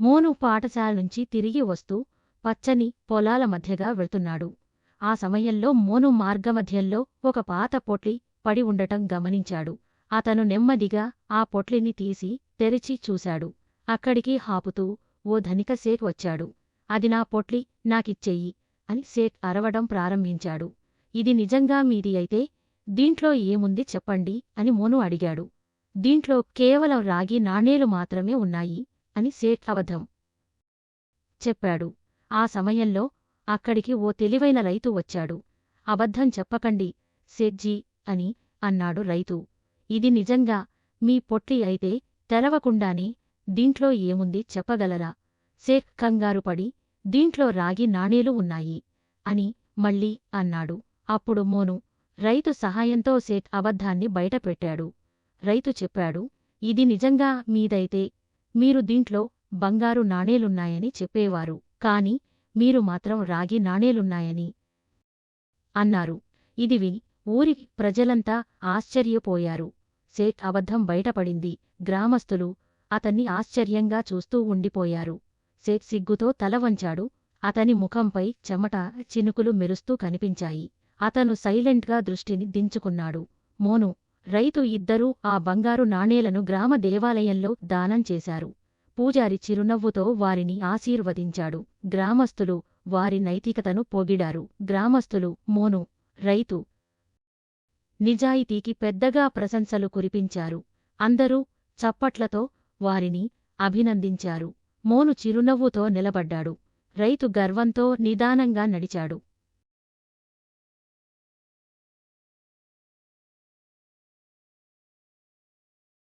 మోను పాఠశాల నుంచి తిరిగి వస్తూ పచ్చని పొలాల మధ్యగా వెళ్తున్నాడు. ఆ సమయంలో మోను మార్గమధ్యంలో ఒక పాత పొట్లి పడి ఉండటం గమనించాడు. అతను నెమ్మదిగా ఆ పొట్లిని తీసి తెరిచి చూశాడు. అక్కడికి హాపుతూ ఓ ధనిక సేట్ వచ్చాడు. అది నా పొట్లి నాకిచ్చెయ్యి అని సేట్ అరవడం ప్రారంభించాడు. ఇది నిజంగా మీది అయితే దీంట్లో ఏముంది చెప్పండి అని మోను అడిగాడు. దీంట్లో కేవలం రాగి నాణేలు మాత్రమే ఉన్నాయి. అని సేట్ అబద్ధం చెప్పాడు. ఆ సమయంలో అక్కడికి ఓ తెలివైన రైతు వచ్చాడు. అబద్ధం చెప్పకండి సేట్జీ అని అన్నాడు రైతు. ఇది నిజంగా మీ పొట్లి అయితే తెరవకుండానే దీంట్లో ఏముంది చెప్పగలరా? సేట్ కంగారుపడి దీంట్లో రాగి నాణేలు ఉన్నాయి అని మళ్ళీ అన్నాడు. అప్పుడు మోను రైతు సహాయంతో సేట్ అబద్ధాన్ని బయటపెట్టాడు. రైతు చెప్పాడు ఇది నిజంగా మీదైతే మీరు దీంట్లో బంగారు నాణేలున్నాయని చెప్పేవారు కాని మీరు మాత్రం రాగి నాణేలున్నాయని అన్నారు. ఇది విని ఊరి ప్రజలంతా ఆశ్చర్యపోయారు. సేట్ అబద్ధం బయటపడింది. గ్రామస్తులు అతన్ని ఆశ్చర్యంగా చూస్తూ ఉండిపోయారు. సేట్ సిగ్గుతో తల వంచాడు. అతని ముఖంపై చెమట చినుకులు మెరుస్తూ కనిపించాయి. అతను సైలెంట్గా దృష్టిని దించుకున్నాడు. మోను రైతు ఇద్దరూ ఆ బంగారు నాణేలను గ్రామ దేవాలయంలో దానం చేశారు. పూజారి చిరునవ్వుతో వారిని ఆశీర్వదించాడు. గ్రామస్తులు వారి నైతికతను పొగిడారు. గ్రామస్తులు మోను రైతు! నిజాయితీకి పెద్దగా ప్రశంసలు కురిపించారు. అందరూ చప్పట్లతో వారిని అభినందించారు. మోను చిరునవ్వుతో నిలబడ్డాడు. రైతు గర్వంతో నిదానంగా నడిచాడు.